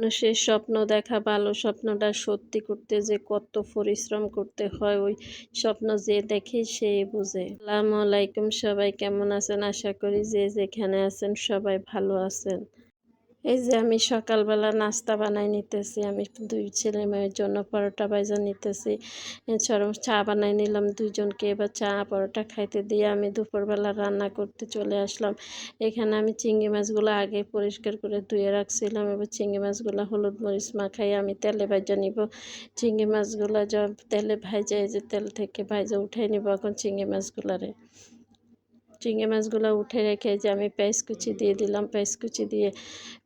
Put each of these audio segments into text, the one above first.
মানুষের স্বপ্ন দেখা ভালো, স্বপ্নটা সত্যি করতে যে কত পরিশ্রম করতে হয়, ওই স্বপ্ন যে দেখে সে বুঝে। আসসালামু আলাইকুম সবাই, কেমন আছেন? আশা করি যে যেখানে আছেন সবাই ভালো আছেন। এই যে আমি সকালবেলা নাস্তা বানাই নিতেছি, আমি দুই ছেলে মেয়ের জন্য পরোটা ভাজা নিতেছি। এছাড়াও চা বানাই নিলাম দুইজনকে, এবার চা, পরোটা খাইতে দিয়ে আমি দুপুরবেলা রান্না করতে চলে আসলাম। এখানে আমি চিংড়ি মাছগুলো আগে পরিষ্কার করে ধুয়ে রাখছিলাম, এবার চিংড়ি মাছগুলো হলুদ মরিচ মাখাই আমি তেলে ভাজা নিব। চিংড়ি মাছগুলো তেলে ভাজা, এই যে তেল থেকে ভাজা উঠাই নিব, এখন চিংড়ি মাছগুলারে। চিংড়ি মাছগুলো উঠে রেখে যে আমি পেঁয়াজ কুচি দিয়ে দিলাম, পেঁয়াজ কুচি দিয়ে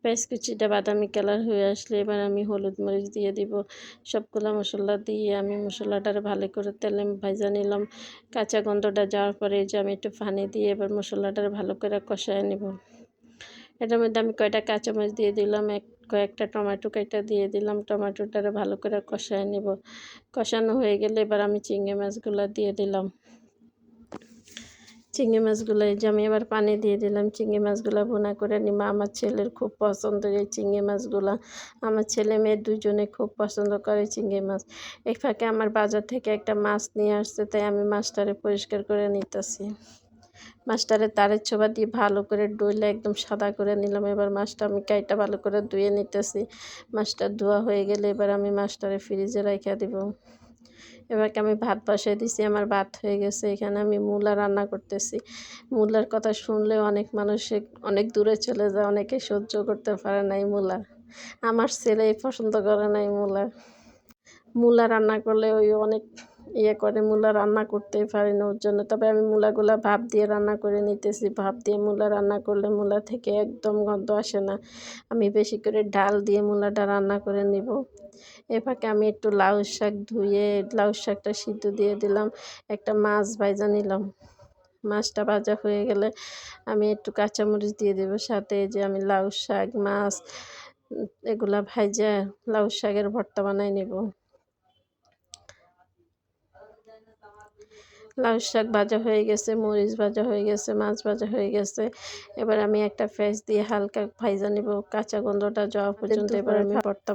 পেঁয়াজ কুচিটা বাদামি কালার হয়ে আসলে এবার আমি হলুদ মরিচ দিয়ে দিব। সবগুলো মশলা দিয়ে আমি মশলাটার ভালো করে তেলে ভাজা নিলাম। কাঁচা গন্ধটা যাওয়ার পরে যে আমি একটু পানি দিয়ে এবার মশলাটার ভালো করে কষায় নেব। এটার মধ্যে আমি কয়টা কাঁচামরিচ দিয়ে দিলাম, এক কয়েকটা টমেটো কেটে দিয়ে দিলাম, টমেটোটারে ভালো করে কষায় নেব। কষানো হয়ে গেলে এবার আমি চিংড়ি মাছগুলো দিয়ে দিলাম। চিংড়ি মাছগুলো এই যে আমি এবার পানি দিয়ে দিলাম, চিংড়ি মাছগুলো বোনা করে নিব। আমার ছেলের খুব পছন্দ এই চিংড়ি মাছগুলো। আমার ছেলে মেয়ে দুজনে খুব পছন্দ করে চিংড়ি মাছ। এই ফাঁকে আমার বাজার থেকে একটা মাছ নিয়ে আসছে, তাই আমি মাছটারে পরিষ্কার করে নিতেছি। মাছটারে তারের ছোবা দিয়ে ভালো করে ডইলে একদম সাদা করে নিলাম। এবার মাছটা আমি কাইটা ভালো করে ধুয়ে নিতেছি। মাছটা ধোয়া হয়ে গেলে এবার আমি মাছটারে ফ্রিজে রেখে দিব। এবারকে আমি ভাত বসাই দিছি? আমার ভাত হয়ে গেছে, এখানে আমি মূলা রান্না করতেছি। মূলার কথা শুনলে অনেক মানুষে অনেক দূরে চলে যায়, অনেকে সহ্য করতে পারে নাই মূলা। আমার ছেলে পছন্দ করে নাই মূলা। মূলা রান্না করলে ওই অনেক ইয়ে করে, মূলা রান্না করতে পারি না ওর জন্য। তবে আমি মূলাগুলা ভাপ দিয়ে রান্না করে নিতেছি। ভাপ দিয়ে মূলা রান্না করলে মূলা থেকে একদম গন্ধ আসে না। আমি বেশি করে ডাল দিয়ে মূলাটা রান্না করে নিব। এ ফাঁকে আমি একটু লাউ শাক ধুয়ে, লাউ শাকটা সিদ্ধ দিয়ে দিলাম। একটা মাছ ভাজা নিলাম। মাছটা ভাজা হয়ে গেলে আমি একটু কাঁচামরিচ দিয়ে দেবো। সাথে যে আমি লাউ শাক, মাছ, এগুলা ভাজা লাউ শাকের ভর্তা বানাই নেব। লাউ শাক ভাজা হয়ে গেছে মরিচ ভাজা হয়ে গেছে মাছ ভাজা হয়ে গেছে। এবার আমি একটা ফ্রেশ দিয়ে হালকা ভাইজা নেব। কাঁচা গন্ধটা যাওয়া পর্যন্ত এবার আমি ভর্তা